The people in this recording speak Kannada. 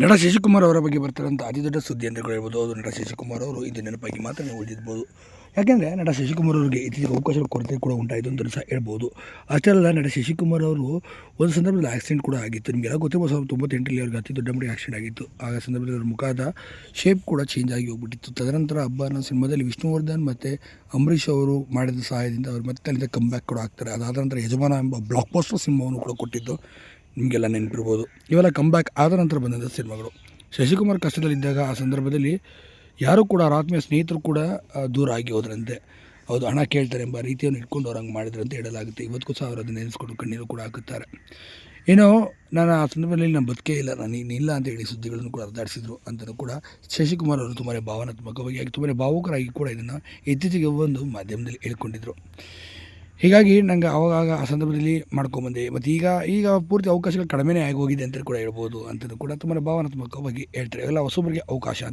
ನಟ ಶಶಿಕುಮಾರ್ ಅವರ ಬಗ್ಗೆ ಬರ್ತಿರೋಂಥ ಅತಿ ದೊಡ್ಡ ಸುದ್ದಿ ಅಂತ ಹೇಳ್ಬೋದು. ಅದು ನಟ ಶಶಿಕುಮಾರ್ ಅವರು ಇದು ನೆನಪಾಗಿ ಮಾತ್ರ ಉಳಿದಿರ್ಬೋದು. ಯಾಕೆಂದರೆ ನಟ ಶಶಿಕುಮಾರ್ ಅವರಿಗೆ ಇತ್ತೀಚೆಗೆ ಅವಕಾಶ ಕೊರತೆ ಕೂಡ ಉಂಟಾಯಿತು ಅಂತ ಸಹ ಹೇಳ್ಬೋದು. ಅಷ್ಟೇ ಅಲ್ಲ, ನಟ ಶಶಿಕುಮಾರ್ ಅವರು ಒಂದು ಸಂದರ್ಭದಲ್ಲಿ ಆಕ್ಸಿಡೆಂಟ್ ಕೂಡ ಆಗಿತ್ತು. ನಿಮಗೆಲ್ಲ ಗೊತ್ತಿರ್ಬೋದು, ಸಾವಿರದ ತೊಂಬತ್ತೆಂಟರಲ್ಲಿ ಅವ್ರಿಗೆ ಅತಿ ದೊಡ್ಡ ಮಟ್ಟಿಗೆ ಆಕ್ಸಿಡೆಂಟ್ ಆಗಿತ್ತು. ಆಗ ಸಂದರ್ಭದಲ್ಲಿ ಅವ್ರ ಮುಖದ ಶೇಪ್ ಕೂಡ ಚೇಂಜ್ ಆಗಿ ಹೋಗ್ಬಿಟ್ಟಿತ್ತು. ತದನಂತರ ಹಬ್ಬ ಅನ್ನೋ ಸಿನಿಮಾದಲ್ಲಿ ವಿಷ್ಣುವರ್ಧನ್ ಮತ್ತು ಅಂಬರೀಷ್ ಅವರು ಮಾಡಿದ ಸಹಾಯದಿಂದ ಅವ್ರು ಮತ್ತೆ ಅಲ್ಲಿಂದ ಕಮ್ ಕೂಡ ಆಗ್ತಾರೆ. ಅದಾದ ನಂತರ ಯಜಮಾನ ಎಂಬ ಬ್ಲಾಕ್ ಪೋಸ್ಟರ್ ಸಿನಿಮಾವನ್ನು ಕೂಡ ಕೊಟ್ಟಿದ್ದು. ನಿಮಗೆಲ್ಲ ನೆನಪಿರ್ಬೋದು. ಇವೆಲ್ಲ ಕಂಬ್ಯಾಕ್ ಬ್ಯಾಕ್ ಆದ ನಂತರ ಬಂದಂಥ ಸಿನಿಮಾಗಳು. ಶಶಿಕುಮಾರ್ ಕಷ್ಟದಲ್ಲಿದ್ದಾಗ ಆ ಸಂದರ್ಭದಲ್ಲಿ ಯಾರೂ ಕೂಡ ಅವರ ಆತ್ಮೀಯ ಸ್ನೇಹಿತರು ಕೂಡ ದೂರ ಆಗಿ ಹೋದ್ರಂತೆ. ಹೌದು, ಹಣ ಕೇಳ್ತಾರೆ ಎಂಬ ರೀತಿಯನ್ನು ಇಟ್ಕೊಂಡು ಅವ್ರು ಹಂಗೆ ಮಾಡಿದ್ರು ಅಂತ ಹೇಳಲಾಗುತ್ತೆ. ಇವತ್ತಿಗೂ ಸಹ ಅವರು ಅದನ್ನು ನೆನೆಸ್ಕೊಂಡು ಕಣ್ಣೀರು ಕೂಡ ಹಾಕುತ್ತಾರೆ. ಏನೋ ನಾನು ಆ ಸಂದರ್ಭದಲ್ಲಿ ನಾನು ಬದುಕೇ ಇಲ್ಲ. ನಾನು ಇನ್ನಿಲ್ಲ ಅಂತ ಹೇಳಿ ಸುದ್ದಿಗಳನ್ನು ಕೂಡ ಅರ್ಧಾಡಿಸಿದ್ರು ಅಂತಲೂ ಕೂಡ ಶಶಿಕುಮಾರ್ ಅವರು ತುಂಬಾ ಭಾವನಾತ್ಮಕವಾಗಿ ತುಂಬಾ ಭಾವುಕರಾಗಿ ಕೂಡ ಇದನ್ನು ಇತ್ತೀಚೆಗೆ ಒಂದು ಮಾಧ್ಯಮದಲ್ಲಿ ಹೇಳ್ಕೊಂಡಿದ್ರು. ಹೀಗಾಗಿ ನಂಗೆ ಆವಾಗ ಆ ಸಂದರ್ಭದಲ್ಲಿ ಮಾಡ್ಕೊಂಬಂದೆ. ಮತ್ತು ಈಗ ಈಗ ಪೂರ್ತಿ ಅವಕಾಶಗಳು ಕಡಿಮೆನೇ ಆಗಿ ಹೋಗಿದೆ ಅಂತ ಕೂಡ ಹೇಳ್ಬೋದು. ಅಂತಲೂ ಕೂಡ ತುಂಬ ಭಾವನಾತ್ಮಕವಾಗಿ ಹೇಳ್ತಾರೆ. ಎಲ್ಲ ಹೊಸಬರಿಗೆ ಅವಕಾಶ